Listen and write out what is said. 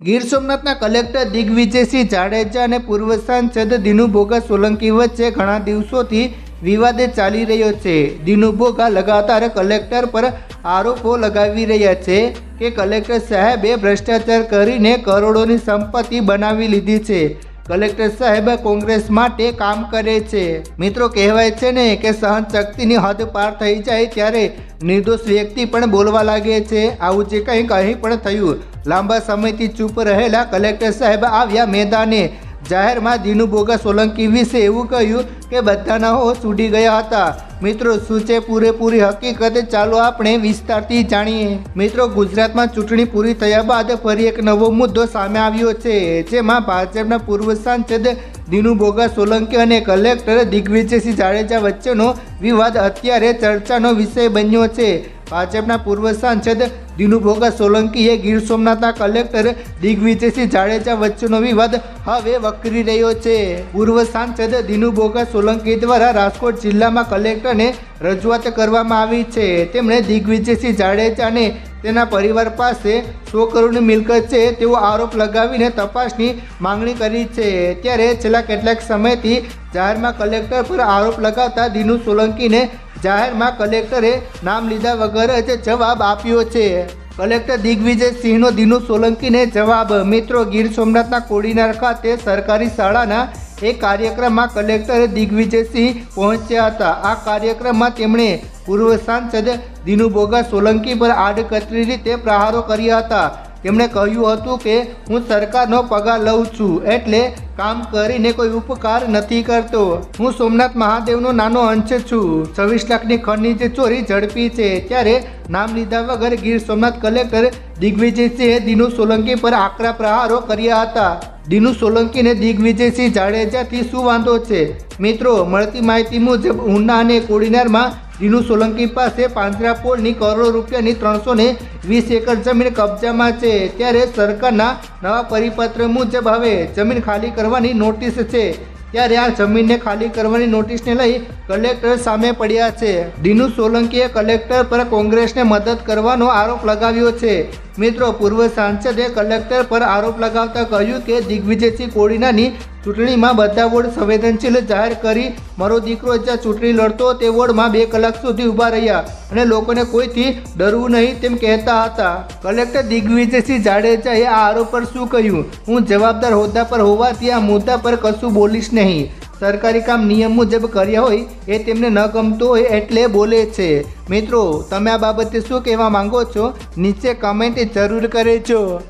ગીર સોમનાથના કલેક્ટર દિગ્વિજયસિંહ જાડેજા અને પૂર્વ સાંસદ દિનુભોગા સોલંકી વચ્ચે ઘણા દિવસોથી વિવાદ ચાલી રહ્યો છે. દિનુભોગા લગાતાર કલેક્ટર પર આરોપો લગાવી રહ્યા છે કે કલેક્ટર સાહેબે ભ્રષ્ટાચાર કરીને કરોડોની સંપત્તિ બનાવી લીધી છે. કલેક્ટર સાહેબ કોંગ્રેસ માટે કામ કરે છે. મિત્રો, કહેવાય છે ને કે સહન શક્તિની હદ પાર થઈ જાય ત્યારે નિર્દોષ વ્યક્તિ પણ બોલવા લાગે છે. આવું જે કંઈક અહીં પણ થયું. લાંબા સમયથી ચૂપ રહેલા કલેક્ટર સાહેબ આવ્યા મેદાને. જાહેરમાં દિનુભોગા સોલંકી વિશે એવું કહ્યું કે બધાના હોશ ઉડી ગયા હતા. મિત્રો, શું છે પૂરેપૂરી હકીકત? ચાલો આપણે વિસ્તારથી જાણીએ. મિત્રો, ગુજરાતમાં ચૂંટણી પૂરી થયા બાદ ફરી એક નવો મુદ્દો સામે આવ્યો છે, જેમાં ભાજપના પૂર્વ સાંસદ દિનુભોગા સોલંકી અને કલેક્ટર દિગ્વિજયસિંહ જાડેજા વચ્ચેનો વિવાદ અત્યારે ચર્ચાનો વિષય બન્યો છે. ભાજપના પૂર્વ સાંસદ દિનુ ભોગા સોલંકીએ ગીર સોમનાથના કલેક્ટર દિગ્વિજયસિંહ જાડેજા વચ્ચેનો વિવાદ હવે વકરી રહ્યો છે. પૂર્વ સાંસદ દિનુભોગા સોલંકી દ્વારા રાજકોટ જિલ્લામાં કલેક્ટરને રજૂઆત કરવામાં આવી છે. તેમણે દિગ્વિજયસિંહ જાડેજાને તેના પરિવાર પાસે સો કરોડની મિલકત છે તેવો આરોપ લગાવીને તપાસની માંગણી કરી છે. ત્યારે છેલ્લા કેટલાક સમયથી જાહેરમાં કલેક્ટર પર આરોપ લગાવતા દિનુ સોલંકીને જાહેરમાં કલેક્ટરે નામ લીધા વગર જ જવાબ આપ્યો છે. કલેક્ટર દિગ્વિજય સિંહનો દિનુ સોલંકીને જવાબ. મિત્રો, ગીર સોમનાથના કોડીનાર ખાતે સરકારી શાળાના એક કાર્યક્રમમાં કલેક્ટર દિગ્વિજયસિંહ પહોંચ્યા હતા. આ કાર્યક્રમમાં તેમણે પૂર્વ સાંસદ દિનુ બોગા સોલંકી પર આડકતરી રીતે પ્રહારો કર્યા હતા. તેમણે કહ્યું હતું કે હું સરકારનો પગાર લઉં છું, એટલે કામ કરીને કોઈ ઉપકાર નથી કરતો. હું સોમનાથ મહાદેવનો નાનો અંશ છું. છવ્વીસ લાખની ખનીજ ચોરી ઝડપી છે. ત્યારે નામ લીધા વગર ગીર સોમનાથ કલેક્ટર દિગ્વિજયસિંહે દિનુ સોલંકી પર આકરા પ્રહારો કર્યા હતા. દિનુ સોલંકીને દિગ્વિજયસિંહ જાડેજાથી શું વાંધો છે? મિત્રો, મળતી માહિતી મુજબ ઉના અને કોડીનારમાં દિનુ સોલંકી પાસે પાંજરાપોળની કરોડો રૂપિયાની ત્રણસો ને વીસ એકર જમીન કબજામાં છે. ત્યારે સરકારના નવા પરિપત્ર મુજબ હવે જમીન ખાલી કરવાની નોટિસ છે. ત્યારે આ જમીનને ખાલી કરવાની નોટિસને લઈ કલેક્ટર સામે પડ્યા છે. દિનુ સોલંકીએ કલેક્ટર પર કોંગ્રેસને મદદ કરવાનો આરોપ લગાવ્યો છે. મિત્રો, પૂર્વ સાંસદે કલેક્ટર પર આરોપ લગાવતા કહ્યું કે દિગ્વિજયસિંહ કોડીનાની ચૂંટણીમાં બધા વોર્ડ સંવેદનશીલ જાહેર કરી મારો દીકરો જ્યાં ચૂંટણી લડતો તે વોર્ડમાં બે કલાક સુધી ઊભા રહ્યા અને લોકોને કોઈથી ડરવું નહીં તેમ કહેતા હતા. કલેક્ટર દિગ્વિજયસિંહ જાડેજાએ આ આરોપ પર શું કહ્યું? હું જવાબદાર હોદ્દા પર હોવાથી આ મુદ્દા પર કશું બોલીશ નહીં. સરકારી કામ નિયમ મુજબ કર્યા હોય એ તેમને ન ગમતું હોય એટલે બોલે છે. મિત્રો, તમે આ બાબતે શું કહેવા માંગો છો? નીચે કમેન્ટ જરૂર કરેજો